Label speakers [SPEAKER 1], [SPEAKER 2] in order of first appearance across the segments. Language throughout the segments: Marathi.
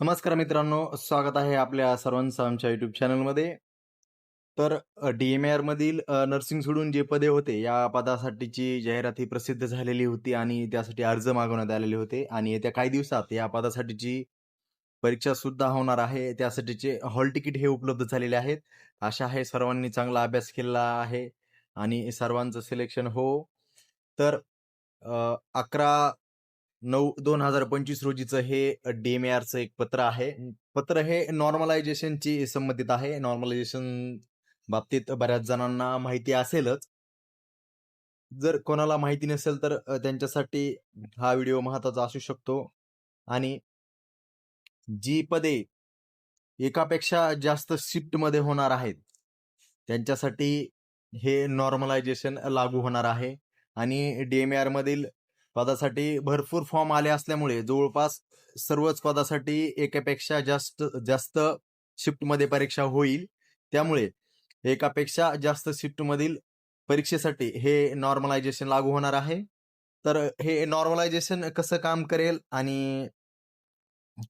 [SPEAKER 1] नमस्कार मित्रांनो स्वागत आहे आपल्या सर्वांचं आमच्या युट्यूब चॅनलमध्ये तर डी एम आर मधील नर्सिंग सोडून जे पदे होते या पदासाठीची जाहिरात ही प्रसिद्ध झालेली होती आणि त्यासाठी अर्ज मागवण्यात आलेले होते आणि येत्या काही दिवसात या पदासाठीची परीक्षा सुद्धा होणार आहे. त्यासाठीचे हॉल तिकीट हे उपलब्ध झालेले आहेत. आशा आहे सर्वांनी चांगला अभ्यास केला आहे आणि सर्वांचं सिलेक्शन हो. तर अकरा नऊ दोन हजार पंचवीस रोजीचं हे डी एक पत्र आहे. पत्र हे नॉर्मलायझेशनची संबंधित आहे. नॉर्मलायझेशन बाबतीत बऱ्याच जणांना माहिती असेलच. जर कोणाला माहिती नसेल तर त्यांच्यासाठी हा व्हिडिओ महत्त्वाचा असू शकतो. आणि जी पदे एकापेक्षा जास्त शिफ्टमध्ये होणार आहेत त्यांच्यासाठी हे नॉर्मलायझेशन लागू होणार आहे. आणि डीएमआर मधील पदासाठी भरपूर फॉर्म आले असल्यामुळे जवळपास सर्वच पदासाठी एकापेक्षा जास्त जास्त शिफ्टमध्ये परीक्षा होईल. त्यामुळे एकापेक्षा जास्त शिफ्टमधील परीक्षेसाठी हे नॉर्मलायझेशन लागू होणार आहे. तर हे नॉर्मलायझेशन कसं काम करेल आणि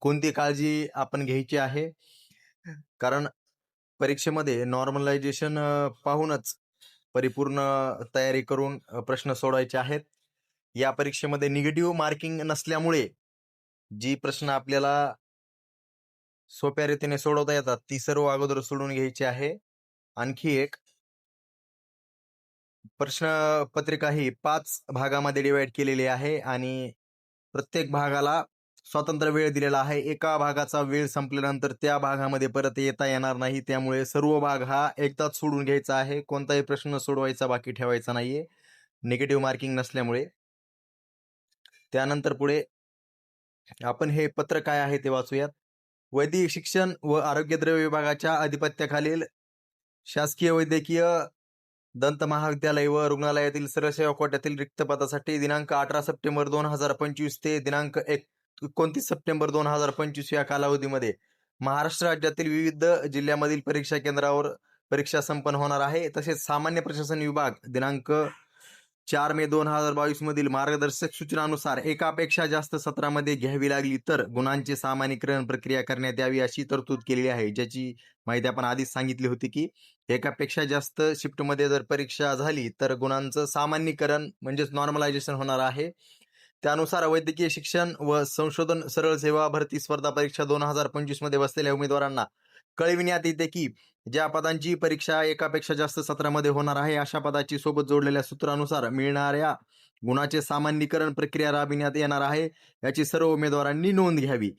[SPEAKER 1] कोणती काळजी आपण घ्यायची आहे? कारण परीक्षेमध्ये नॉर्मलायझेशन पाहूनच परिपूर्ण तयारी करून प्रश्न सोडवायचे आहेत. या परीक्षेमध्ये निगेटिव्ह मार्किंग नसल्यामुळे जी प्रश्न आपल्याला सोप्या रीतीने सोडवता येतात ती सर्व अगोदर सोडून घ्यायची आहे. आणखी एक प्रश्न पत्रिका ही पाच भागामध्ये डिवाइड केलेली आहे आणि प्रत्येक भागाला स्वतंत्र वेळ दिलेला आहे. एका भागाचा वेळ संपल्यानंतर त्या भागामध्ये परत येता येणार नाही. त्यामुळे सर्व भाग हा एकदाच सोडून घ्यायचा आहे. कोणताही प्रश्न सोडवायचा बाकी ठेवायचा नाहीये. निगेटिव्ह मार्किंग नसल्यामुळे. त्यानंतर पुढे आपण हे पत्र काय आहे ते वाचूयात. वैद्यकीय शिक्षण व आरोग्यद्रव्य विभागाच्या अधिपत्याखालील शासकीय वैद्यकीय दंत महाविद्यालय व रुग्णालयातील सर्व सेवा कोट्यातील रिक्त पदासाठी दिनांक अठरा सप्टेंबर दोन हजार पंचवीस ते दिनांक एक एकोणतीस सप्टेंबर दोन हजार पंचवीस या कालावधीमध्ये महाराष्ट्र राज्यातील विविध जिल्ह्यामधील परीक्षा केंद्रावर परीक्षा संपन्न होणार आहे. तसेच सामान्य प्रशासन विभाग दिनांक चार मे दोन हजार बावीस मधील मार्गदर्शक सूचनानुसार एकापेक्षा जास्त सत्रामध्ये घ्यावी लागली तर गुणांचे सामान्यीकरण प्रक्रिया करण्यात यावी अशी तरतूद केलेली आहे ज्याची माहिती आपण आधीच सांगितली होती की एकापेक्षा जास्त शिफ्टमध्ये जर परीक्षा झाली तर गुणांचं सामान्यीकरण म्हणजेच नॉर्मलायझेशन होणार आहे. त्यानुसार वैद्यकीय शिक्षण व संशोधन सरळ सेवा भरती स्पर्धा परीक्षा दोन हजार पंचवीसमध्ये बसलेल्या उमेदवारांना कळविण्यात येते की ज्या पदांची परीक्षा एकापेक्षा जास्त सत्रामध्ये होणार आहे अशा पदाची सोबत जोडलेल्या सूत्रानुसार मिळणाऱ्या गुणाचे सामान्यीकरण प्रक्रिया राबविण्यात येणार आहे. याची सर्व उमेदवारांनी नोंद घ्यावी.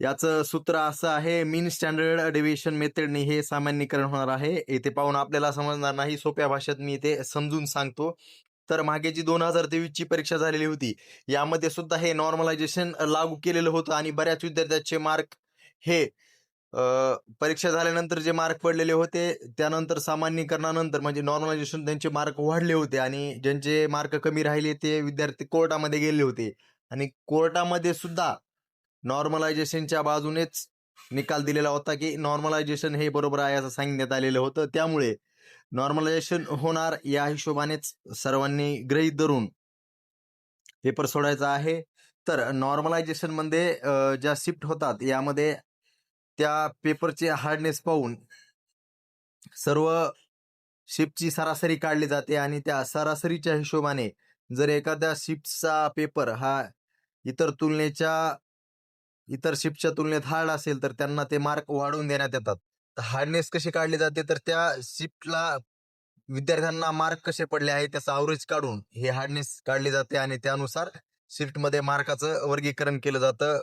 [SPEAKER 1] याचं सूत्र असं आहे मीन स्टँडर्ड डेव्हिएशन मेथडने हे सामान्यीकरण होणार आहे. येथे पाहून आपल्याला समजणार नाही सोप्या भाषेत मी ते समजून सांगतो. तर मागे जी दोन हजार तेवीसची परीक्षा झालेली होती यामध्ये सुद्धा हे नॉर्मलायझेशन लागू केलेलं होतं आणि बऱ्याच विद्यार्थ्यांचे मार्क हे परीक्षा झाल्यानंतर जे मार्क पडलेले होते त्यानंतर सामान्यीकरणानंतर म्हणजे नॉर्मलायझेशन त्यांचे मार्क वाढले होते आणि ज्यांचे मार्क कमी राहिले ते विद्यार्थी कोर्टामध्ये गेले होते. आणि कोर्टामध्ये सुद्धा नॉर्मलायझेशनच्या बाजूनेच निकाल दिलेला होता की नॉर्मलायझेशन हे बरोबर आहे असं सांगण्यात आलेलं होतं. त्यामुळे नॉर्मलायझेशन होणार या हिशोबानेच सर्वांनी गृहीत धरून पेपर सोडायचा आहे. तर नॉर्मलायझेशनमध्ये ज्या शिफ्ट होतात यामध्ये त्या पेपरचे हार्डनेस पाहून सर्व शिफ्टची सरासरी काढली जाते आणि त्या सरासरीच्या हिशोबाने जर एखाद्या शिफ्टचा पेपर हा इतर तुलनेच्या इतर शिफ्टच्या तुलनेत हार्ड असेल तर त्यांना ते मार्क वाढवून देण्यात येतात. हार्डनेस कशी काढली जाते? तर त्या शिफ्टला विद्यार्थ्यांना मार्क कसे पडले आहे? त्याचा अवरेज काढून हे हार्डनेस काढली जाते आणि त्यानुसार शिफ्टमध्ये मार्काचं वर्गीकरण केलं जातं.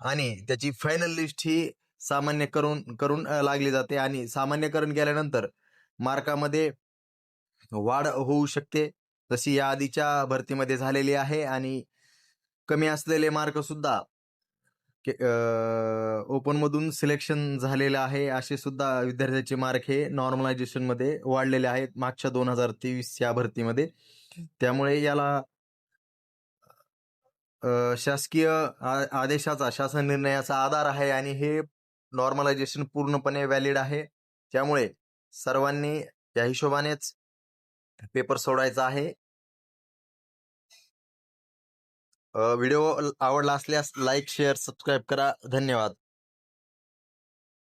[SPEAKER 1] आणि त्याची फायनल लिस्ट ही सामान्य करून करून लागली जाते आणि सामान्यकरण केल्यानंतर मार्कामध्ये वाढ होऊ शकते. जशी या आधीच्या भरतीमध्ये झालेली आहे आणि कमी असलेले मार्क सुद्धा ओपन मधून सिलेक्शन झालेलं आहे असे सुद्धा विद्यार्थ्याचे मार्क हे नॉर्मलायझेशनमध्ये वाढलेले आहेत मागच्या दोन हजार तेवीस या भरतीमध्ये. त्यामुळे याला शासकीय आदेशाचा शासन निर्णयाचा आधार आहे आणि हे नॉर्मलायझेशन पूर्णपणे व्हॅलिड आहे. त्यामुळे सर्वांनी त्या हिशोबानेच पेपर सोडायचा आहे. व्हिडिओ आवडला असल्यास लाईक शेअर सबस्क्राईब करा. धन्यवाद.